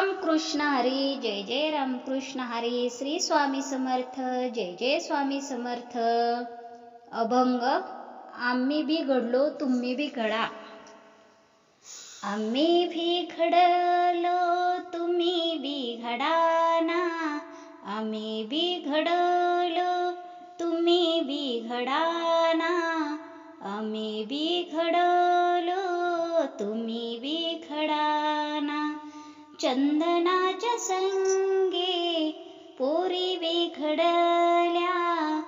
रामकृष्ण हरी जय जय रामकृष्ण हरी श्री स्वामी समर्थ जय जय स्वामी समर्थ. अभंग आम्ही बी घडलो तुम्ही बी घडा. आम्ही भी घडलो तुम्ही बी घडाना. आम्ही बी घडलो तुम्ही बी घडाना. आम्ही बी घडलो तुम्ही बी घडा. चंदनाच्या संगे पोरी विघडल्या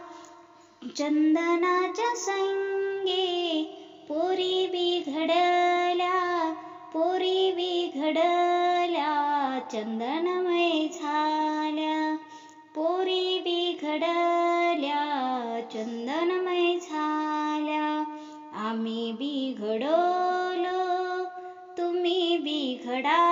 चंदनाच्या संगे पोरी बिघडल्या पोरी बिघडल्या. चंदनमय झाल्या पोरी बिघडल्या. चंदनमय झाल्या. आम्ही बिघडलो तुम्ही बिघडा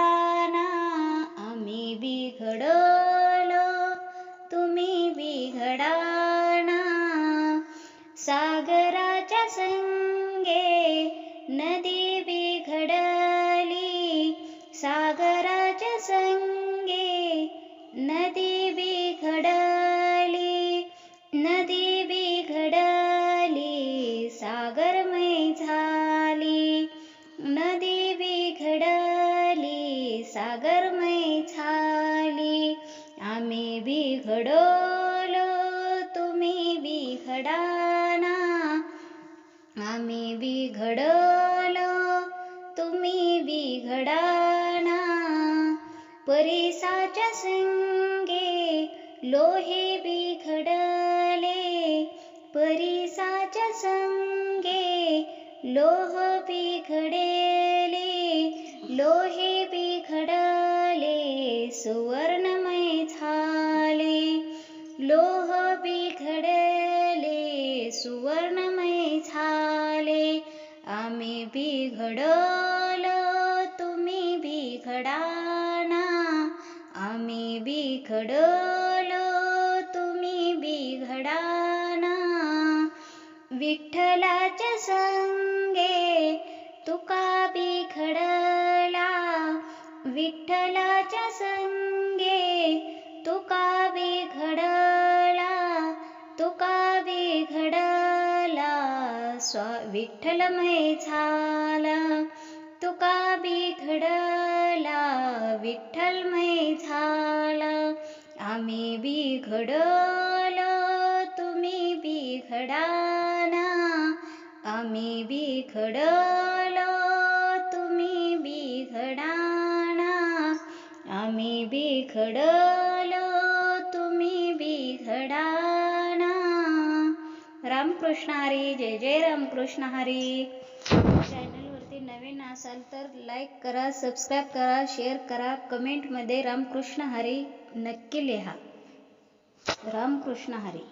सागराच्या संगे नदी बिघडली. सागराच्या संगे नदी बिघडली. नदी बिघडली सागरमय झाली. नदी बिघडली सागरमय झाली. आम्ही बिघडलो तुम्ही बिघडा आम्ही बिघडलो तुम्ही बिघडाना. परिसाच्या संगे लोहे बिघडले परिसाच्या संगे लोह बिघडेले. लोहे बिघडले सुवर्णमय झाले. लोह बिघडले सुवर्ण आम्ही बिघडलो तुम्ही बिघडाना. आम्ही बिघडलो तुम्ही बिघडाना. विठ्ठलाच्या संगे तुका बिघडला. विठ्ठलाच्या संगे तुका बिघडला. स्वा विठ्ठलमय झाला. तुका बिघडला विठ्ठलमय झाला. आम्ही बिघडलो तुम्ही बिघडाना. आम्ही बिघडलो तुम्ही बिघडाना. आम्ही बिघडलो रामकृष्ण हरी जय जय रामकृष्ण हरी चॅनलवरती नवीन असाल तर लाईक करा सबस्क्राईब करा शेअर करा कमेंटमध्ये रामकृष्ण हरी नक्की लिहा. रामकृष्ण हरी